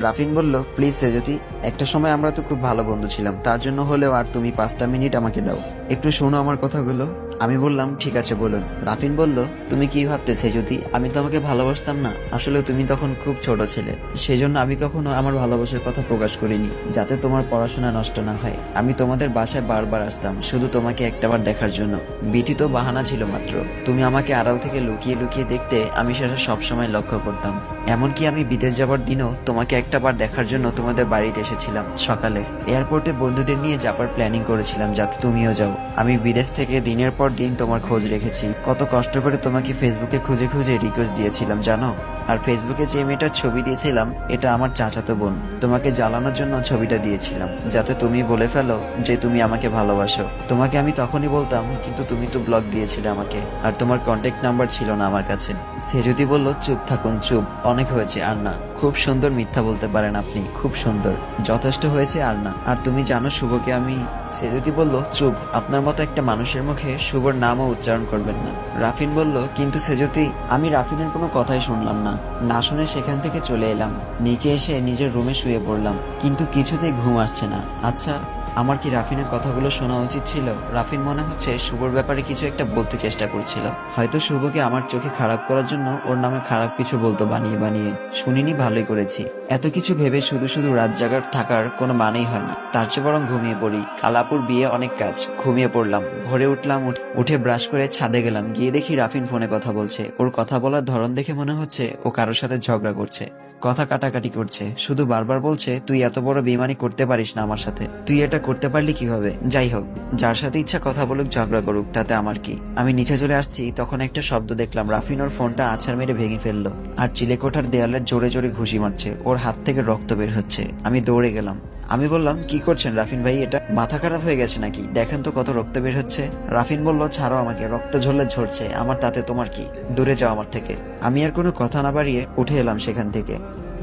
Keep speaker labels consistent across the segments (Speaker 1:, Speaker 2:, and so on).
Speaker 1: রাফিন বলল, প্লিজ সেজতি, একটা সময় আমরা তো খুব ভালো বন্ধু ছিলাম, তার জন্য হলেও আর তুমি পাঁচটা মিনিট আমাকে দাও। একটু শোনো আমার কথাগুলো। আমি বললাম, ঠিক আছে, বলুন। রাফিন বলল, তুমি কি ভাবতেছে যদি আমি তোমাকে ভালোবাসতাম না? আসলে তুমি তখন খুব ছোট ছিলে। সেই জন্য আমি কখনো আমার ভালোবাসার কথা প্রকাশ করিনি, যাতে তোমার পড়াশোনা নষ্ট না হয়। আমি তোমাদের বাসায় বারবার আসতাম, শুধু তোমাকে একটাবার দেখার জন্য। বিটি তো বাহানা ছিল মাত্র। তুমি আমাকে আড়াল থেকে লুকিয়ে লুকিয়ে দেখতে আমি সেটা সবসময় লক্ষ্য করতাম। এমনকি আমি বিদেশ যাবার দিনও তোমাকে একটা বার দেখার জন্য তোমাদের বাড়িতে এসেছিলাম সকালে। এয়ারপোর্টে বন্ধুদের নিয়ে যাবার প্ল্যানিং করেছিলাম, যাতে তুমিও যাও। আমি বিদেশ থেকে দিনের পর দিন তোমার খোঁজ রেখেছি। কত কষ্ট করে তোমাকে ফেসবুকে খুঁজে খুঁজে রিকোয়েস্ট দিয়েছিলাম, জানো? আর ফেসবুকে যে মেয়েটার ছবি দিয়েছিলাম, এটা আমার চাচাতো বোন। তোমাকে জ্বালানোর জন্য ছবিটা দিয়েছিলাম, যাতে তুমি বলে ফেলো যে তুমি আমাকে ভালোবাসো। তোমাকে আমি তখনই বলতাম, কিন্তু তুমি তো ব্লগ দিয়েছিলে আমাকে, আর তোমার কন্ট্যাক্ট নাম্বার ছিল না আমার কাছে। সে যদি বলল, চুপ থাকুন, চুপ, অনেক হয়েছে, আর না। খুব সুন্দর মিথ্যা বলতে পারেন আপনি, খুব সুন্দর। যথেষ্ট হয়েছে, আর না। আর তুমি জানো, শুভকে আমি সে যদি বলল, চুপ, আপনার মতো একটা মানুষের মুখে শুভর নামও উচ্চারণ করবেন না। রাফিন বলল, কিন্তু সেজুতি আমি রাফিনের কোনো কথাই শুনলাম না। না শুনে সেখান থেকে চলে এলাম। নিচে এসে নিজের রুমে শুয়ে পড়লাম। কিন্তু কিছুতেই ঘুম আসছে না। আচ্ছা আমার কি রাফিনের কথাগুলো শোনা উচিত ছিল? রাফিন মনে হচ্ছে শুভর ব্যাপারে কিছু একটা বলতে চেষ্টা করছিল। হয়তো শুভকে আমার চোখে খারাপ করার জন্য ওর নামে খারাপ কিছু বলতো বানিয়ে বানিয়ে। শুনিনি, ভালোই করেছি। এত কিছু ভেবে শুধু শুধু রাত জাগার থাকার কোনো মানেই হয় না। তার চেয়ে বরং ঘুমিয়ে পড়ি। কালাপুর বিয়ে অনেক কাজ। ঘুমিয়ে পড়লাম। ভোরে উঠলাম, উঠ- ব্রাশ করে ছাদে গেলাম। গিয়ে দেখি রাফিন ফোনে কথা বলছে। ওর কথা বলার ধরন দেখে মনে হচ্ছে ও কারোর সাথে ঝগড়া করছে। কথা কাটাকাটি করছে। শুধু বারবার বলছে, তুই এত বড় বেমানি করতে পারিস না আমার সাথে। তুই এটা করতে পারলি কীভাবে? যাই হোক, যার সাথে ইচ্ছা কথা বলুক, ঝগড়া করুক, তাতে আমার কি? আমি নিচে চলে আসছি, তখন একটা শব্দ দেখলাম রাফিন ওর ফোনটা আছাড় মেরে ভেঙে ফেলল। আর চিলেকোঠার দেয়ালের জোরে জোরে ঘুষি মারছে, ওর হাত থেকে রক্ত বের হচ্ছে। আমি দৌড়ে গেলাম। আমি বললাম, কি করছেন রাফিন ভাই, এটা মাথা খারাপ হয়ে গেছে নাকি? দেখেন তো কত রক্ত বের হচ্ছে। রাফিন বলল, ছাড়ো আমাকে, রক্ত ঝরলে ঝরছে, আমার তাতে তোমার কি? দূরে যাও আমার থেকে। আমি আর কোনো কথা না বাড়িয়ে উঠে এলাম সেখান থেকে।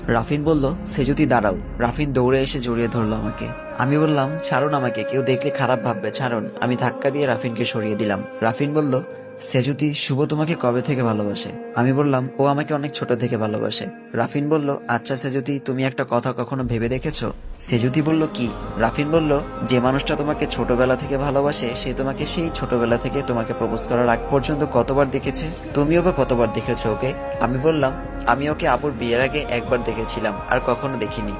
Speaker 1: রাফিন বলল, সে যদি দাঁড়াও। রাফিন দৌড়ে এসে জড়িয়ে ধরলো আমাকে। আমি বললাম, ছাড়ুন আমাকে, কেউ দেখলে খারাপ ভাববে, ছাড়ুন। আমি ধাক্কা দিয়ে রাফিনকে সরিয়ে দিলাম। রাফিন বলল সেজুতি শুভ তোমাকে কবে থেকে ভালোবাসে? আমি বললাম, ও আমাকে অনেক ছোট থেকে ভালোবাসে। রাফিন বলল আচ্ছা সেজুতি তুমি একটা কথা কখনো ভেবে দেখেছ? সেজুতি বলল, কি? রাফিন বলল, যে মানুষটা তোমাকে ছোটবেলা থেকে ভালোবাসে, সে তোমাকে সেই ছোটবেলা থেকে তোমাকে প্রপোজ করার আগ পর্যন্ত কতবার দেখেছে? তুমিও বা কতবার দেখেছ ওকে? আমি বললাম আমি ওকে আপুর বিয়ের আগে একবার দেখেছিলাম, আর কখনো দেখিনি।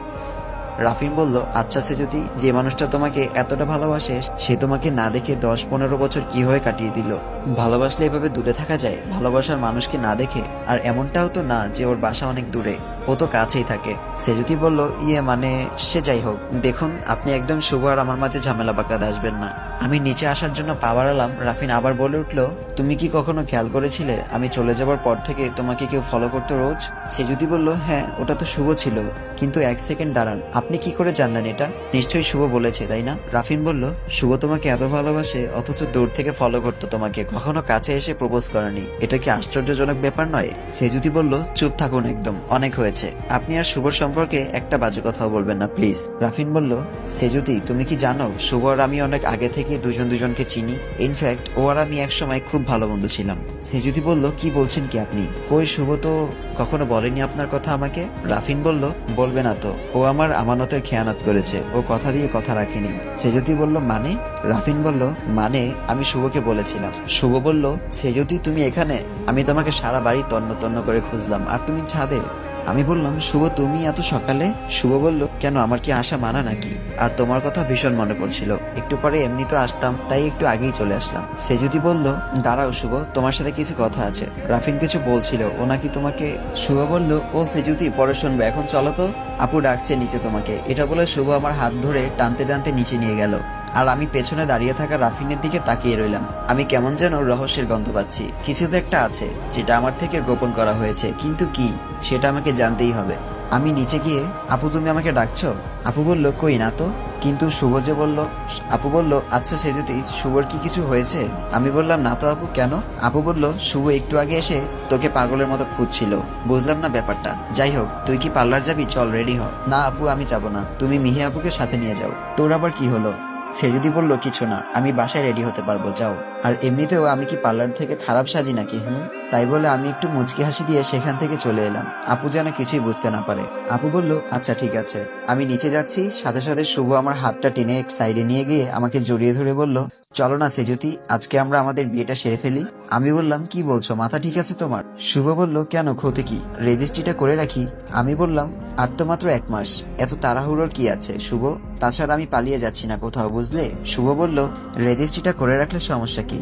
Speaker 1: রাফিন বলল আচ্ছা সে যদি যে মানুষটা তোমাকে এতটা ভালোবাসে, সে তোমাকে না দেখে দশ পনেরো বছর কীভাবে কাটিয়ে দিল? ভালোবাসলে এভাবে দূরে থাকা যায়? ভালোবাসার মানুষকে না দেখে? আর এমনটাও তো না যে ওর বাসা অনেক দূরে। ও তো কাছেই থাকে। সে যদি বলল ইয়ে মানে সে যাই হোক। দেখুন, আপনি একদম শুভ আর আমার মাঝে ঝামেলা পাকাতে আসবেন না। আমি নিচে আসার জন্য পা বাড়ালাম রাফিন আবার বলে উঠল, তুমি কি কখনো খেয়াল করেছিলে? আমি চলে যাবার পর থেকে তোমাকে কেউ ফলো করতো রোজ? সে যদি বলল হ্যাঁ ওটা তো শুভ ছিল। কিন্তু এক সেকেন্ড দাঁড়ান, আপনি কি করে জানলেন এটা? নিশ্চয়ই শুভ বলেছে, তাই না? রাফিন বলল, শুভ তোমাকে এত ভালোবাসে, অথচ দূর থেকে ফলো করতো তোমাকে। কখনো কাছে এসে প্রপোজ করেনি। এটা কি আশ্চর্যজনক ব্যাপার নয়? সে যদি বলল, চুপ থাকুন একদম, অনেক হয়েছে। আপনি আর শুভর সম্পর্কে একটা বাজে কথাও বলবেন না, প্লিজ। রাফিন বলল সে যদি তুমি কি জানো, শুভ আর আমি অনেক আগে থেকে দুজন দুজনকে চিনি। ইনফ্যাক্ট ও আর আমি একসময় খুব ভালো বন্ধু ছিলাম। সে যদি বলল, কি বলছেন কি আপনি? কই, শুভ তো কখনো বলেনি আপনার কথা আমাকে? রাফিন বলল, বলবে না তো। ও আমার আমানতের খেয়ানত করেছে। ও কথা দিয়ে কথা রাখেনি। সে যদি বলল মানে? রাফিন বলল মানে আমি শুভকে বলেছিলাম। শুভ বলল সে যদি তুমি এখানে? আমি তোমাকে সারা বাড়ি তন্ন তন্ন করে খুঁজলাম। আর তুমি ছাদে? আমি বললাম, শুভ তুমি এত সকালে? শুভ বলল, কেন, আমার কি আশা মানা নাকি? আর তোমার কথা ভীষণ মনে পড়ছিল। একটু পরে এমনি তো আসতাম, তাই একটু আগেই চলে আসলাম। সে যদি বলল, দাঁড়াও শুভ, তোমার সাথে কিছু কথা আছে। রাফিন কিছু বলছিল, ও নাকি তোমাকে, শুভ বলল, ও সে যদি পরে শুনবে, এখন চলো তো। আপু ডাকছে নিচে তোমাকে। এটা বলে শুভ আমার হাত ধরে টানতে টানতে নিচে নিয়ে গেল। আর আমি পেছনে দাঁড়িয়ে থাকা রাফিনের দিকে তাকিয়ে রইলাম। আমি কেমন যেন রহস্যের গন্ধ পাচ্ছি। কিছু তো একটা আছে, যেটা আমার থেকে গোপন করা হয়েছে। কিন্তু কি? সেটা আমাকে জানতেই হবে। আমি নিচে গিয়ে, আপু, তুমি আমাকে ডাকছো? আপু বলল, কই না তো? কিন্তু শুভ যে বলল, আপু বলল আচ্ছা সে যদি, শুভর কি কিছু হয়েছে? আমি বললাম, না তো আপু, কেন? আপু বলল, শুভ একটু আগে এসে তোকে পাগলের মতো খুঁজছিল। বুঝলাম না ব্যাপারটা। যাই হোক, তুই কি পার্লার যাবি? চল, রেডি হ। না আপু, আমি যাব না। তুমি মিহি আপুকে সাথে নিয়ে যাও। তোর আবার কি হলো? সে যদি বলল কিছু না আমি বাসায় রেডি হতে পারব যাও। আর এমনিতেও আমি কি পার্লার থেকে খারাপ সাজি নাকি, হুম? তাই বলে আমি একটু মুচকি হাসি দিয়ে সেখান থেকে চলে এলাম। আপু যেন কিছুই বুঝতে না পারে। আপু বলল আচ্ছা ঠিক আছে। আমি নিচে যাচ্ছি, সাথে সাথে শুভ আমার হাতটা টেনে এক সাইডে নিয়ে গিয়ে আমাকে জড়িয়ে ধরে বলল, চলো না সেজুতি, আজকে আমরা আমাদের বিয়েটা সেরে ফেলি। আমি বললাম, কি বলছো, মাথা ঠিক আছে তোমার? শুভ বলল, কেন, ক্ষতি কি? রেজিস্ট্রিটা করে রাখি। আমি বললাম, আর তো মাত্র এক মাস, এত তাড়াহুড়োর কি আছে? শুভ, তাছাড়া আমি পালিয়ে যাচ্ছি না কোথাও, বুঝলে? শুভ বলল রেজিস্ট্রিটা করে রাখলে সমস্যা কি?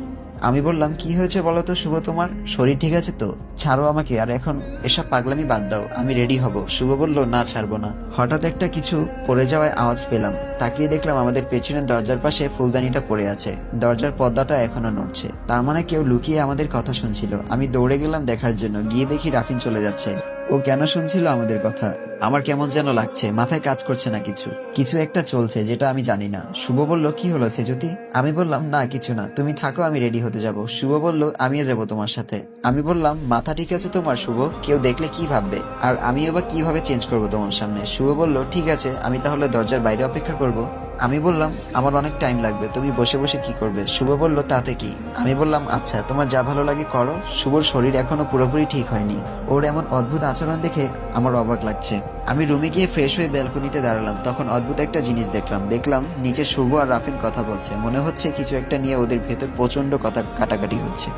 Speaker 1: আমি বললাম, কি হয়েছে বলো তো শুভ তোমার? শরীর ঠিক আছে তো? ছাড়ো আমাকে, আর এখন এসব পাগলামি বাদ দাও। আমি রেডি হব। শুভ বলল, না, ছাড়বো না। হঠাৎ একটা কিছু পড়ে যাওয়ায় আওয়াজ পেলাম। তাকিয়ে দেখলাম আমাদের পেছনের দরজার পাশে ফুলদানিটা পড়ে আছে। দরজার পর্দাটা এখনও নড়ছে। তার মানে কেউ লুকিয়ে আমাদের কথা শুনছিল। আমি দৌড়ে গেলাম দেখার জন্য। গিয়ে দেখি রাফিন চলে যাচ্ছে। ও কেন শুনছিল আমাদের কথা? আমার কেমন যেন লাগছে, মাথায় কাজ করছে না কিছু। কিছু একটা চলছে যেটা আমি জানি না। শুভ বলল, কি হলো সে সেজুতি? আমি বললাম, না, কিছু না। তুমি থাকো, আমি রেডি হতে যাব। শুভ বলল, আমিও যাব তোমার সাথে। আমি বললাম, মাথা ঠিক আছে তোমার, শুভ? কেউ দেখলে কি ভাববে? আর আমিও বা কীভাবে চেঞ্জ করব তোমার সামনে? শুভ বলল, ঠিক আছে, আমি তাহলে দরজার বাইরে অপেক্ষা করব। আমি বললাম, আমার অনেক টাইম লাগবে, তুমি বসে বসে কি করবে? শুভ বলল, তাতে কি? আমি বললাম আচ্ছা তোমার যা ভালো লাগে করো। শুভর শরীর এখনও পুরোপুরি ঠিক হয়নি। ওর এমন অদ্ভুত আচরণ দেখে আমার অবাক লাগছে। আমি রুমে গিয়ে ফ্রেশ হয়ে ব্যালকনিতে দাঁড়ালাম, তখন অদ্ভুত একটা জিনিস দেখলাম। দেখলাম, নিচে শুভ আর রাফিন কথা বলছে। মনে হচ্ছে কিছু একটা নিয়ে ওদের ভেতর প্রচণ্ড কথা কাটাকাটি হচ্ছে।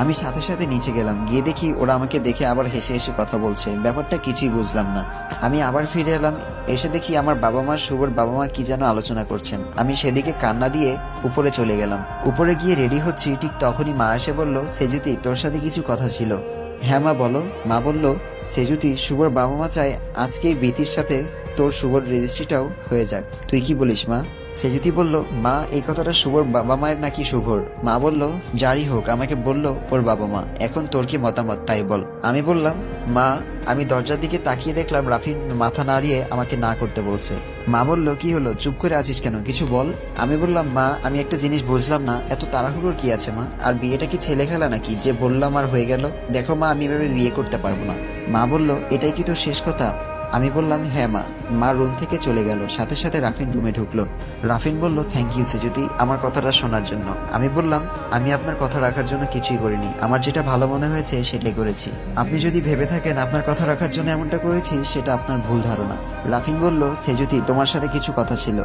Speaker 1: আমি সাথে সাথে নিচে গেলাম। গিয়ে দেখি ওরা আমাকে দেখে আবার হেসে হেসে কথা বলছে। ব্যাপারটা কিছুই বুঝলাম না। আমি আবার ফিরে এলাম। এসে দেখি আমার বাবা মা শুভর বাবা মা কি যেন আলোচনা করছেন। আমি সেদিকে কান্না দিয়ে উপরে চলে গেলাম। উপরে গিয়ে রেডি হচ্ছি। ঠিক তখনই মা এসে বলল, সেজুতি, তোর সাথে কিছু কথা ছিল। হ্যাঁ মা, বলো। মা বলল, সেজুতি, শুভর বাবা মা চায় আজকেই বিতির সাথে তোর শুভর রেজিস্ট্রিটাও হয়ে যাক। তুই কি বলিস, মা? সেজুতি বলল, মা, এই কথাটা শুভর বাবা মায়ের নাকি শুভর মা বলল, যারই হোক, আমাকে বলল ওর বাবা মা। এখন তোর কি মতামত, তাই বল। আমি বললাম, মা, আমি দরজার দিকে তাকিয়ে দেখলাম রাফিন মাথা নাড়িয়ে আমাকে না করতে বলছে। মা বলল, কি হলো? চুপ করে আছিস কেন? কিছু বল। আমি বললাম, মা, আমি একটা জিনিস বুঝলাম না। এত তাড়াহুড়োর কি আছে, মা? আর বিয়েটা কি ছেলে খেলা নাকি? যে বললাম আর হয়ে গেল? দেখো, মা, আমি এভাবে বিয়ে করতে পারব না। মা বলল, এটাই কি তোর শেষ কথা? আমি বললাম হ্যাঁ মা। মা রুম থেকে চলে গেল। সাথে সাথে রাফিন রুমে ঢুকলো। রাফিন বলল থ্যাংক ইউ সেজুতি, আমার কথাটা শোনার জন্য। আমি বললাম, আমি আপনার কথা রাখার জন্য কিছুই করিনি। আমার যেটা ভালো মনে হয়েছে, সেটাই করেছি। আপনি যদি ভেবে থাকেন আপনার কথা রাখার জন্য এমনটা করেছি, সেটা আপনার ভুল ধারণা। রাফিন বলল, সেজুতি, তোমার সাথে কিছু কথা ছিল।